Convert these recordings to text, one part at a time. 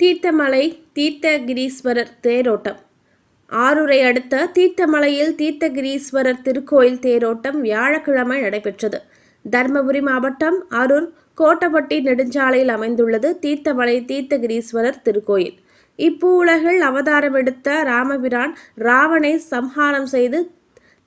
தீர்த்தமலை தீர்த்தகிரீஸ்வரர் தேரோட்டம். ஆரூரை அடுத்த தீர்த்தமலையில் தீர்த்தகிரீஸ்வரர் திருக்கோயில் தேரோட்டம் வியாழக்கிழமை நடைபெற்றது. தர்மபுரி மாவட்டம் அரூர் கோட்டப்பட்டி நெடுஞ்சாலையில் அமைந்துள்ளது தீர்த்தமலை தீர்த்தகிரீஸ்வரர் திருக்கோயில். இப்பூவுலகில் அவதாரம் எடுத்த ராமபிரான் ராவனை சம்ஹாரம் செய்து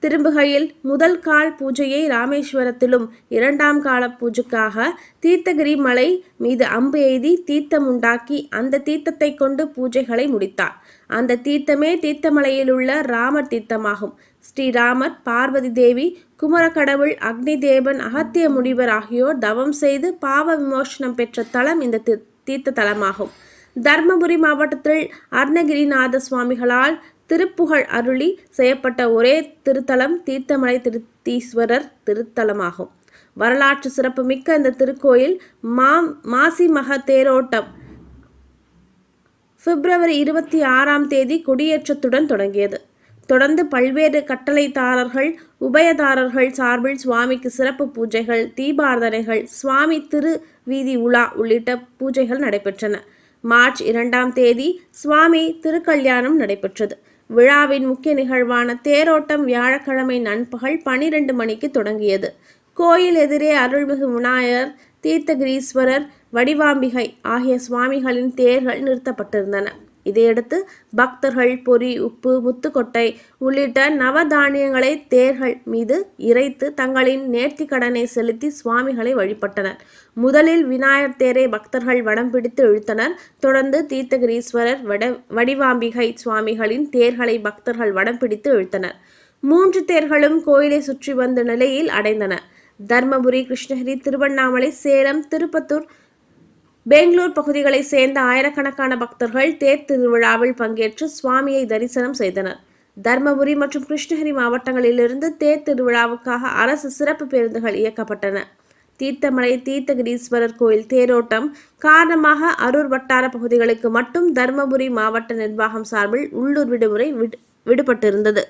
திரும்புகையில் முதல் கால் பூஜையை ராமேஸ்வரத்திலும் இரண்டாம் கால பூஜைக்காக தீர்த்தகிரி மலை மீது அம்பு எய்தி தீர்த்தம் உண்டாக்கி அந்த தீர்த்தத்தை கொண்டு பூஜைகளை முடித்தார். அந்த தீர்த்தமே தீர்த்தமலையில் உள்ள ராமர் தீர்த்தமாகும். ஸ்ரீராமர் பார்வதி தேவி குமரக்கடவுள் அக்னி தேவன் அகத்திய முனிவர் ஆகியோர் தவம் செய்து பாவ விமோசனம் பெற்ற தலம் இந்த தீர்த்த தலமாகும் தர்மபுரி மாவட்டத்தில் அருணகிரிநாத சுவாமிகளால் திருப்புகழ் அருளி செய்யப்பட்ட ஒரே திருத்தலம் தீர்த்தமலை திருத்தீஸ்வரர் திருத்தலமாகும். வரலாற்று சிறப்புமிக்க இந்த திருக்கோயில் மா மாசி மக தேரோட்டம் பிப்ரவரி இருபத்தி ஆறாம் தேதி கொடியேற்றத்துடன் தொடங்கியது. தொடர்ந்து பல்வேறு கட்டளைதாரர்கள் உபயதாரர்கள் சார்பில் சுவாமிக்கு சிறப்பு பூஜைகள் தீபாரதனைகள் சுவாமி திரு வீதி உலா உள்ளிட்ட பூஜைகள் நடைபெற்றன. மார்ச் இரண்டாம் தேதி சுவாமி திருக்கல்யாணம் நடைபெற்றது. விழாவின் முக்கிய நிகழ்வான தேரோட்டம் வியாழக்கிழமை நண்பகல் பனிரெண்டு மணிக்கு தொடங்கியது. கோயில் எதிரே அருள்மிகு விநாயகர் தீர்த்தகிரீஸ்வரர் வடிவாம்பிகை ஆகிய சுவாமிகளின் தேர்கள் நிறுத்தப்பட்டிருந்தன. இதையடுத்து பக்தர்கள் பொறி உப்பு முத்துக்கொட்டை உள்ளிட்ட நவதானியங்களை தேர்கள் மீது இறைத்து தங்களின் நேர்த்தி கடனை செலுத்தி சுவாமிகளை வழிபட்டனர். முதலில் விநாயகர் தேரை பக்தர்கள் வடம் பிடித்து இழுத்தனர். தொடர்ந்து தீர்த்தகிரீஸ்வரர் வட வடிவாம்பிகை சுவாமிகளின் தேர்களை பக்தர்கள் வடம் பிடித்து இழுத்தனர். மூன்று தேர்களும் கோயிலை சுற்றி வந்த நிலையில் அடைந்தன. தர்மபுரி கிருஷ்ணகிரி திருவண்ணாமலை சேலம் திருப்பத்தூர் பெங்களூர் பகுதிகளை சேர்ந்த ஆயிரக்கணக்கான பக்தர்கள் தேர் திருவிழாவில் பங்கேற்று சுவாமியை தரிசனம் செய்தனர். தர்மபுரி மற்றும் கிருஷ்ணகிரி மாவட்டங்களிலிருந்து தேர் திருவிழாவுக்காக அரசு சிறப்பு பேருந்துகள் இயக்கப்பட்டன. தீர்த்தமலை தீர்த்தகிரீஸ்வரர் கோயில் தேரோட்டம் காரணமாக அரூர் வட்டார பகுதிகளுக்கு மட்டும் தர்மபுரி மாவட்ட நிர்வாகம் சார்பில் உள்ளூர் விடுமுறை விடுபட்டிருந்தது.